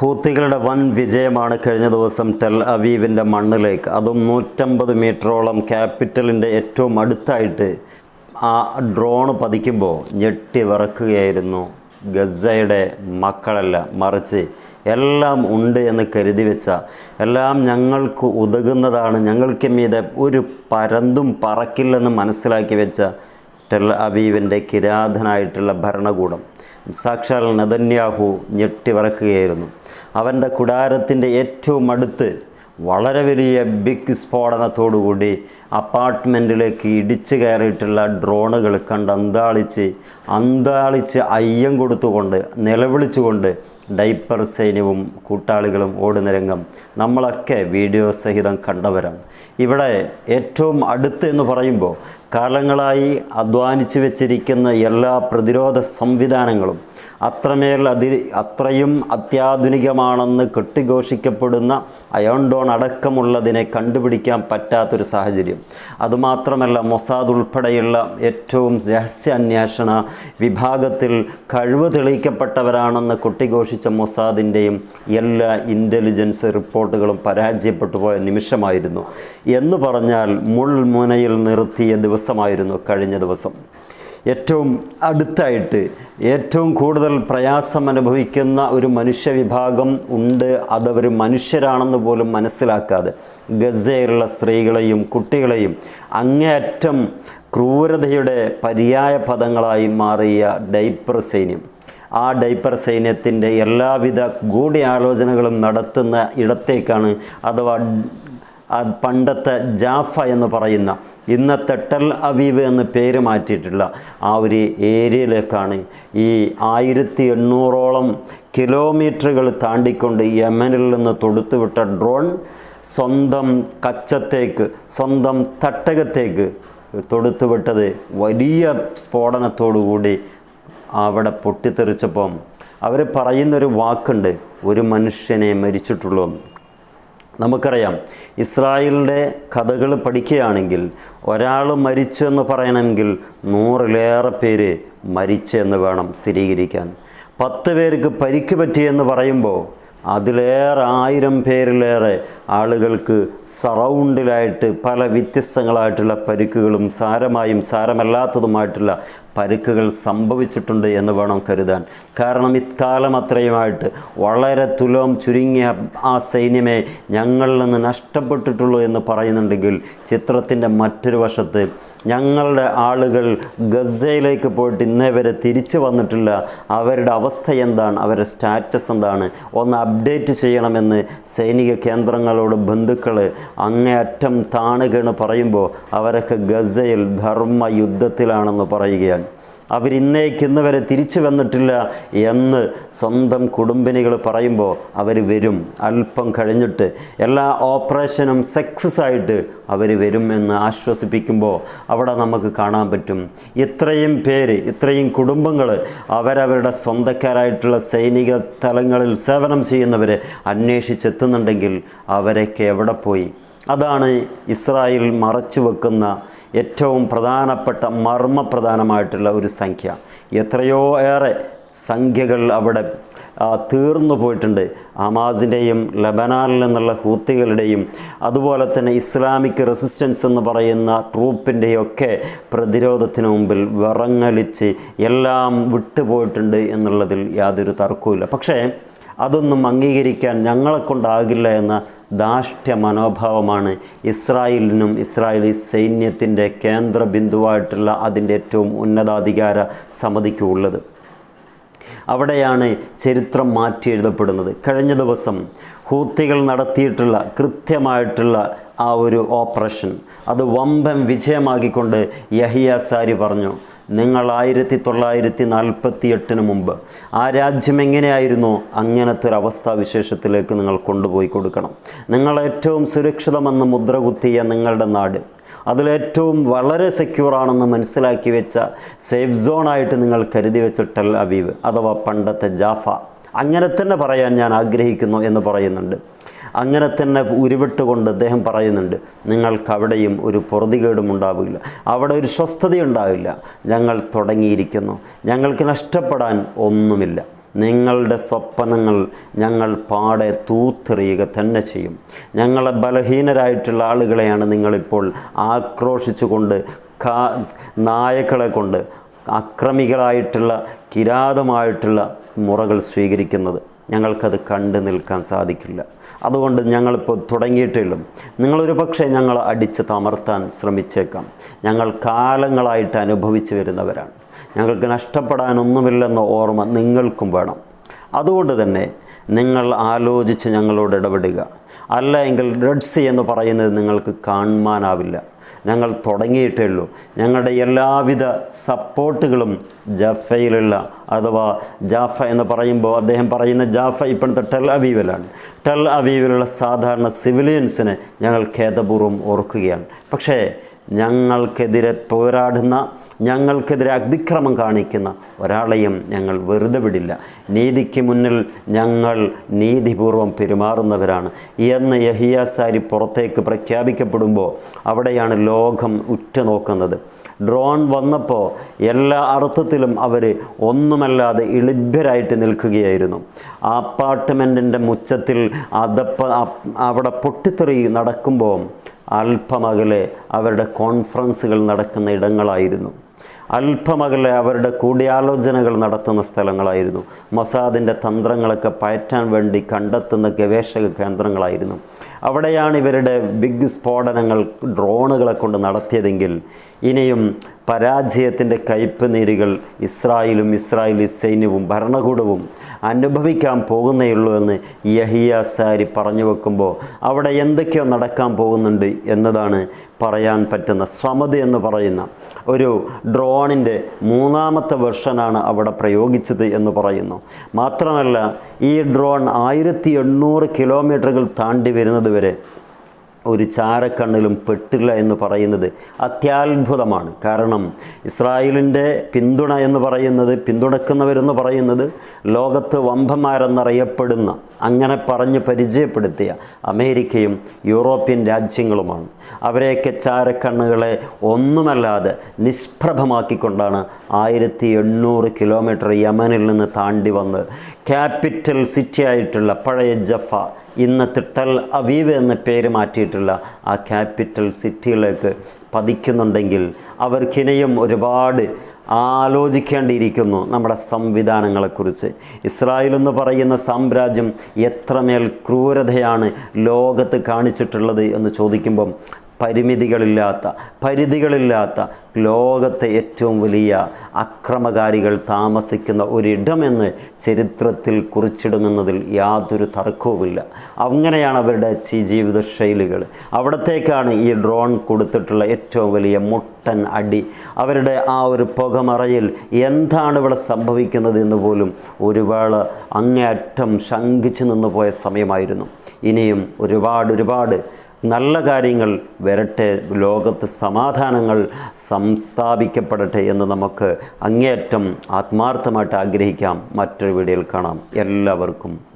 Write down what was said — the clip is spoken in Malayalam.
ഹൂത്തികളുടെ വൻ വിജയമാണ് കഴിഞ്ഞ ദിവസം ടെൽ അവീവിന്റെ മണ്ണിലേക്ക്. അതും നൂറ്റമ്പത് മീറ്ററോളം ക്യാപിറ്റലിന്റെ ഏറ്റവും അടുത്തായിട്ട് ആ ഡ്രോൺ പതിക്കുമ്പോൾ ഞെട്ടി വിറക്കുകയായിരുന്നു. ഗസയുടെ മക്കളല്ല മറിച്ച് എല്ലാം ഉണ്ട് എന്ന് കരുതി വെച്ച എല്ലാം ഞങ്ങൾക്ക് ഉതകുന്നതാണ് ഞങ്ങൾക്ക് മീതെ ഒരു പരന്തും പറക്കില്ലെന്ന് മനസ്സിലാക്കി വെച്ച ടെൽ അവീവിന്റെ കിരാതനായിട്ടുള്ള ഭരണകൂടം. സാക്ഷാൽ നദന്യാഹു ഞെട്ടിവിറക്കുകയായിരുന്നു അവന്റെ കുടാരത്തിന്റെ ഏറ്റവും അടുത്ത് വളരെ വലിയ ബിഗ് സ്ഫോടനത്തോടുകൂടി അപ്പാർട്ട്മെന്റിലേക്ക് ഇടിച്ചു കയറിയിട്ടുള്ള ഡ്രോണുകൾ കണ്ട് അന്താളിച്ച് അന്താളിച്ച് അയ്യം കൊടുത്തുകൊണ്ട് നിലവിളിച്ചുകൊണ്ട് ഡൈപ്പർ സൈന്യവും കൂട്ടാളികളും ഓടുന്ന രംഗം. നമ്മളൊക്കെ വീഡിയോ സഹിതം കണ്ടവരാണ്. ഇവിടെ ഏറ്റവും അടുത്ത് എന്ന് പറയുമ്പോൾ കാലങ്ങളായി അധ്വാനിച്ചു വെച്ചിരിക്കുന്ന എല്ലാ പ്രതിരോധ സംവിധാനങ്ങളും അത്രമേൽ അതി അത്രയും അത്യാധുനികമാണെന്ന് കെട്ടിഘോഷിക്കപ്പെടുന്ന അയോൺഡോൺ അടക്കമുള്ളതിനെ കണ്ടുപിടിക്കാൻ പറ്റാത്തൊരു സാഹചര്യം. അതുമാത്രമല്ല മൊസാദ് ഉൾപ്പെടെയുള്ള ഏറ്റവും രഹസ്യ രഹസ്യാന്വേഷണ വിഭാഗത്തിൽ കഴിവ് തെളിയിക്കപ്പെട്ടവരാണെന്ന് കൊട്ടിഘോഷിച്ച മൊസാദിന്റെയും എല്ലാ ഇന്റലിജൻസ് റിപ്പോർട്ടുകളും പരാജയപ്പെട്ടു പോയ നിമിഷമായിരുന്നു. എന്ന് പറഞ്ഞാൽ മുൾമുനയിൽ നിർത്തിയ ദിവസമായിരുന്നു കഴിഞ്ഞ ദിവസം. ഏറ്റവും അടുത്തായിട്ട് ഏറ്റവും കൂടുതൽ പ്രയാസം അനുഭവിക്കുന്ന ഒരു മനുഷ്യവിഭാഗം ഉണ്ട്. അതവർ മനുഷ്യരാണെന്ന് പോലും മനസ്സിലാക്കാതെ ഗസയിലുള്ള സ്ത്രീകളെയും കുട്ടികളെയും അങ്ങേയറ്റം ക്രൂരതയുടെ പര്യായ പദങ്ങളായി മാറിയ ഡൈപ്പർ സൈന്യം. ആ ഡൈപ്പർ സൈന്യത്തിന്റെ എല്ലാവിധ ഗൂഢാലോചനകളും നടത്തുന്ന ഇടത്തേക്കാണ് അഥവാ പണ്ടത്തെ ജാഫ എന്ന് പറയുന്ന ഇന്നത്തെ ടെൽ അവീവ് എന്ന് പേര് മാറ്റിയിട്ടുള്ള ആ ഒരു ഏരിയയിലേക്കാണ് ഈ ആയിരത്തി എണ്ണൂറോളം കിലോമീറ്ററുകൾ താണ്ടിക്കൊണ്ട് യമനിൽ നിന്ന് തൊടുത്തുവിട്ട ഡ്രോൺ സ്വന്തം കച്ചത്തേക്ക് സ്വന്തം തട്ടകത്തേക്ക് തൊടുത്തുവിട്ടത് വലിയ സ്ഫോടനത്തോടുകൂടി അവിടെ പൊട്ടിത്തെറിച്ചപ്പം അവർ പറയുന്നൊരു വാക്കുണ്ട് ഒരു മനുഷ്യനെ മരിച്ചിട്ടുള്ളൂ നമുക്കറിയാം ഇസ്രായേലിന്റെ കഥകൾ പഠിക്കുകയാണെങ്കിൽ ഒരാൾ മരിച്ചു എന്ന് പറയണമെങ്കിൽ നൂറിലേറെ പേര് മരിച്ചെന്ന് വേണം സ്ഥിരീകരിക്കാൻ. പത്ത് പേർക്ക് പരിക്ക് പറ്റിയെന്ന് പറയുമ്പോൾ അതിലേറെ ആയിരം പേരിലേറെ ആളുകൾക്ക് സറൗണ്ടിലായിട്ട് പല വ്യത്യസ്തങ്ങളായിട്ടുള്ള പരിക്കുകളും സാരമായും സാരമല്ലാത്തതുമായിട്ടുള്ള പരിക്കുകൾ സംഭവിച്ചിട്ടുണ്ട് എന്ന് വേണം കരുതാൻ. കാരണം ഇക്കാലം അത്രയുമായിട്ട് വളരെ തുലം ചുരുങ്ങിയ ആ സൈന്യമേ ഞങ്ങളിൽ നിന്ന് നഷ്ടപ്പെട്ടിട്ടുള്ളൂ എന്ന് പറയുന്നുണ്ടെങ്കിൽ ചിത്രത്തിന്റെ മറ്റൊരു വശത്ത് ഞങ്ങളുടെ ആളുകൾ ഗസയിലേക്ക് പോയിട്ട് ഇന്നേ വരെ തിരിച്ചു വന്നിട്ടില്ല. അവരുടെ അവസ്ഥ എന്താണ്? അവരുടെ സ്റ്റാറ്റസ് എന്താണ്? ഒന്ന് അപ്ഡേറ്റ് ചെയ്യണമെന്ന് സൈനിക കേന്ദ്രങ്ങളോട് ബന്ധുക്കൾ അങ്ങേയറ്റം താണുകയാണ് പറയുമ്പോൾ അവരൊക്കെ ഗസയിൽ ധർമ്മ യുദ്ധത്തിലാണെന്ന് പറയുകയാണ്. അവരിന്നേക്ക് ഇന്ന് വരെ തിരിച്ചു വന്നിട്ടില്ല എന്ന് സ്വന്തം കുടുംബിനികൾ പറയുമ്പോൾ അവർ വരും. അല്പം കഴിഞ്ഞിട്ട് എല്ലാ ഓപ്പറേഷനും സക്സസ് ആയിട്ട് അവർ വരും എന്ന് ആശ്വസിപ്പിക്കുമ്പോൾ അവിടെ നമുക്ക് കാണാൻ പറ്റും. ഇത്രയും പേര് ഇത്രയും കുടുംബങ്ങൾ അവരവരുടെ സ്വന്തക്കാരായിട്ടുള്ള സൈനിക സ്ഥലങ്ങളിൽ സേവനം ചെയ്യുന്നവരെ അന്വേഷിച്ചെത്തുന്നുണ്ടെങ്കിൽ അവരൊക്കെ എവിടെ പോയി? അതാണ് ഇസ്രായേൽ മറച്ചു വെക്കുന്ന ഏറ്റവും പ്രധാനപ്പെട്ട മർമ്മപ്രധാനമായിട്ടുള്ള ഒരു സംഖ്യ. എത്രയോ ഏറെ സംഖ്യകൾ അവിടെ തീർന്നു പോയിട്ടുണ്ട്. ഹമാസിന്റെയും ലബനാനിൽ നിന്നുള്ള ഹൂത്തികളുടെയും അതുപോലെ തന്നെ ഇസ്ലാമിക് റെസിസ്റ്റൻസ് എന്ന് പറയുന്ന ട്രൂപ്പിന്റെയൊക്കെ പ്രതിരോധത്തിന് മുമ്പിൽ വിറങ്ങലിച്ച് എല്ലാം വിട്ടുപോയിട്ടുണ്ട് എന്നുള്ളതിൽ യാതൊരു തർക്കവുമില്ല. പക്ഷേ അതൊന്നും അംഗീകരിക്കാൻ ഞങ്ങളെ കൊണ്ടാകില്ല എന്ന ധാഷ്ട്യ മനോഭാവമാണ് ഇസ്രായേലിനും ഇസ്രായേലി സൈന്യത്തിന്റെ കേന്ദ്ര ബിന്ദുവായിട്ടുള്ള അതിന്റെ ഏറ്റവും ഉന്നതാധികാര സമിതിക്കുള്ളത് അവിടെയാണ് ചരിത്രം മാറ്റി എഴുതപ്പെടുന്നത്. കഴിഞ്ഞ ദിവസം ഹൂത്തികൾ നടത്തിയിട്ടുള്ള കൃത്യമായിട്ടുള്ള ആ ഒരു ഓപ്പറേഷൻ. അത് വമ്പൻ വിജയമാക്കിക്കൊണ്ട് യഹിയ സാരി പറഞ്ഞു നിങ്ങൾ ആയിരത്തി തൊള്ളായിരത്തി നാൽപ്പത്തി എട്ടിന് മുമ്പ് ആ രാജ്യം എങ്ങനെയായിരുന്നോ? അങ്ങനത്തെ ഒരു അവസ്ഥാവിശേഷത്തിലേക്ക് നിങ്ങൾ കൊണ്ടുപോയി കൊടുക്കണം. നിങ്ങൾ ഏറ്റവും സുരക്ഷിതമെന്ന് മുദ്ര കുത്തിയ നിങ്ങളുടെ നാട്. അതിലേറ്റവും വളരെ സെക്യൂറാണെന്ന് മനസ്സിലാക്കി വെച്ച സേഫ് സോണായിട്ട് നിങ്ങൾ കരുതി വെച്ച ടെൽ അവീവ് അഥവാ പണ്ടത്തെ ജാഫ. അങ്ങനെ തന്നെ പറയാൻ ഞാൻ ആഗ്രഹിക്കുന്നു എന്ന് പറയുന്നുണ്ട്. അങ്ങനെ തന്നെ ഉരുവിട്ടുകൊണ്ട് അദ്ദേഹം പറയുന്നുണ്ട് നിങ്ങൾക്ക് അവിടെയും ഒരു പൊറുതികേടും ഉണ്ടാവില്ല. അവിടെ ഒരു സ്വസ്ഥത ഉണ്ടാവില്ല ഞങ്ങൾ തുടങ്ങിയിരിക്കുന്നു. ഞങ്ങൾക്ക് നഷ്ടപ്പെടാൻ ഒന്നുമില്ല. നിങ്ങളുടെ സ്വപ്നങ്ങൾ ഞങ്ങൾ പാടെ തൂത്തെറിയുക തന്നെ ചെയ്യും. ഞങ്ങളെ ബലഹീനരായിട്ടുള്ള ആളുകളെയാണ് നിങ്ങളിപ്പോൾ ആക്രോശിച്ചുകൊണ്ട് കാ നായക്കളെ കൊണ്ട് അക്രമികളായിട്ടുള്ള കിരാതമായിട്ടുള്ള മുറകൾ സ്വീകരിക്കുന്നത്. ഞങ്ങൾക്കത് കണ്ടു നിൽക്കാൻ സാധിക്കില്ല. അതുകൊണ്ട് ഞങ്ങളിപ്പോൾ തുടങ്ങിയിട്ടില്ല. നിങ്ങളൊരു പക്ഷേ ഞങ്ങൾ അടിച്ച് തമർത്താൻ ശ്രമിച്ചേക്കാം. ഞങ്ങൾ കാലങ്ങളായിട്ട് അനുഭവിച്ചു വരുന്നവരാണ്. ഞങ്ങൾക്ക് നഷ്ടപ്പെടാനൊന്നുമില്ലെന്ന ഓർമ്മ നിങ്ങൾക്കും വേണം. അതുകൊണ്ട് തന്നെ നിങ്ങൾ ആലോചിച്ച് ഞങ്ങളോട് ഇടപെടുക. അല്ല എങ്കിൽ റെഡ് എന്ന് പറയുന്നത് നിങ്ങൾക്ക് കാണുവാനാവില്ല. ഞങ്ങൾ തുടങ്ങിയിട്ടേ ഉള്ളൂ. ഞങ്ങളുടെ എല്ലാവിധ സപ്പോർട്ടുകളും ജാഫയിലുള്ള അഥവാ ജാഫ എന്ന് പറയുമ്പോൾ അദ്ദേഹം പറയുന്ന ജാഫ ഇപ്പോഴത്തെ ടെൽ അവീവിലാണ്. ടെൽ അവീവിലുള്ള സാധാരണ സിവിലിയൻസിനെ ഞങ്ങൾ ഖേദപൂർവം ഓർക്കുകയാണ്. പക്ഷേ ഞങ്ങൾക്കെതിരെ പോരാടുന്ന ഞങ്ങൾക്കെതിരെ അതിക്രമം കാണിക്കുന്ന ഒരാളെയും ഞങ്ങൾ വെറുതെ വിടില്ല. നീതിക്ക് മുന്നിൽ ഞങ്ങൾ നീതിപൂർവം പെരുമാറുന്നവരാണ്. എന്ന് യഹിയാസാരി പുറത്തേക്ക് പ്രഖ്യാപിക്കപ്പെടുമ്പോൾ അവിടെയാണ് ലോകം ഉറ്റുനോക്കുന്നത്. ഡ്രോൺ വന്നപ്പോൾ എല്ലാ അർത്ഥത്തിലും അവർ ഒന്നുമല്ലാതെ ഇളിഭ്യരായിട്ട് നിൽക്കുകയായിരുന്നു. അപ്പാർട്ട്മെന്റിന്റെ മുച്ചത്തിൽ അതപ്പ അവിടെ പൊട്ടിത്തെറി നടക്കുമ്പോൾ അല്പമകലെ അവരുടെ കോൺഫറൻസുകൾ നടക്കുന്ന ഇടങ്ങളായിരുന്നു. അല്പമകലെ അവരുടെ കൂടിയാലോചനകൾ നടത്തുന്ന സ്ഥലങ്ങളായിരുന്നു. മൊസാദിന്റെ തന്ത്രങ്ങളൊക്കെ പയറ്റാൻ വേണ്ടി കണ്ടെത്തുന്ന ഗവേഷക കേന്ദ്രങ്ങളായിരുന്നു. അവിടെയാണ് ഇവരുടെ ബിഗ് സ്ഫോടനങ്ങൾ ഡ്രോണുകളെ കൊണ്ട് നടത്തിയതെങ്കിൽ ഇനിയും പരാജയത്തിന്റെ കയ്പ് നീരുകൾ ഇസ്രായേലും ഇസ്രായേലി സൈന്യവും ഭരണകൂടവും അനുഭവിക്കാൻ പോകുന്നേയുള്ളൂ എന്ന് യഹിയ സാരി പറഞ്ഞു വെക്കുമ്പോൾ അവിടെ എന്തൊക്കെയോ നടക്കാൻ പോകുന്നുണ്ട് എന്നതാണ് പറയാൻ പറ്റുന്ന സമത് എന്ന് പറയുന്ന ഒരു ഡ്രോണിന്റെ മൂന്നാമത്തെ വെർഷനാണ് അവിടെ പ്രയോഗിച്ചത് എന്ന് പറയുന്നു. മാത്രമല്ല ഈ ഡ്രോൺ ആയിരത്തി എണ്ണൂറ് കിലോമീറ്ററുകൾ താണ്ടി വരുന്നത് വരെ ഒരു ചാരക്കണ്ണിലും പെട്ടില്ല എന്ന് പറയുന്നത് അത്യാത്ഭുതമാണ്. കാരണം ഇസ്രായേലിന്റെ പിന്തുണ എന്ന് പറയുന്നത് പിന്തുണക്കുന്നവരെന്ന് പറയുന്നത് ലോകത്ത് വമ്പന്മാരെന്നറിയപ്പെടുന്ന അങ്ങനെ പറഞ്ഞ് പരിചയപ്പെടുത്തിയ അമേരിക്കയും യൂറോപ്യൻ രാജ്യങ്ങളുമാണ്. അവരെയൊക്കെ ചാരക്കണ്ണുകളെ ഒന്നുമല്ലാതെ നിഷ്പ്രഭമാക്കിക്കൊണ്ടാണ് ആയിരത്തി എണ്ണൂറ് കിലോമീറ്റർ യമനിൽ നിന്ന് താണ്ടി വന്ന് ക്യാപിറ്റൽ സിറ്റി ആയിട്ടുള്ള പഴയ ജഫ ഇന്നത്തെ ടെൽ അവീവ് എന്ന പേര് മാറ്റിയിട്ടുള്ള ആ ക്യാപിറ്റൽ സിറ്റിയിലേക്ക് പതിക്കുന്നുണ്ടെങ്കിൽ അവർക്കിനെയും ഒരുപാട് ആലോചിക്കേണ്ടിയിരിക്കുന്നു നമ്മുടെ സംവിധാനങ്ങളെക്കുറിച്ച്. ഇസ്രായേൽ എന്ന് പറയുന്ന സാമ്രാജ്യം എത്രമേൽ ക്രൂരതയാണ് ലോകത്ത് കാണിച്ചിട്ടുള്ളത് എന്ന് ചോദിക്കുമ്പം പരിമിതികളില്ലാത്ത പരിധികളില്ലാത്ത ലോകത്തെ ഏറ്റവും വലിയ അക്രമകാരികൾ താമസിക്കുന്ന ഒരിടമെന്ന് ചരിത്രത്തിൽ കുറിച്ചിടുമെന്നതിൽ യാതൊരു തർക്കവുമില്ല. അങ്ങനെയാണ് അവരുടെ ജീവിത ശൈലികൾ അവിടത്തേക്കാണ് ഈ ഡ്രോൺ കൊടുത്തിട്ടുള്ള ഏറ്റവും വലിയ മുട്ടൻ അടി. അവരുടെ ആ ഒരു പുകമറയിൽ എന്താണ് ഇവിടെ സംഭവിക്കുന്നത് എന്ന് പോലും ഒരുപാട് അങ്ങേയറ്റം ശങ്കിച്ചു നിന്നു പോയ സമയമായിരുന്നു. ഇനിയും ഒരുപാട് ഒരുപാട് നല്ല കാര്യങ്ങൾ വരട്ടെ ലോകത്ത് സമാധാനങ്ങൾ സംസ്ഥാപിക്കപ്പെടട്ടെ എന്ന് നമുക്ക് അങ്ങേയറ്റം ആത്മാർത്ഥമായിട്ട് ആഗ്രഹിക്കാം. മറ്റൊരു വീഡിയോയിൽ കാണാം. എല്ലാവർക്കും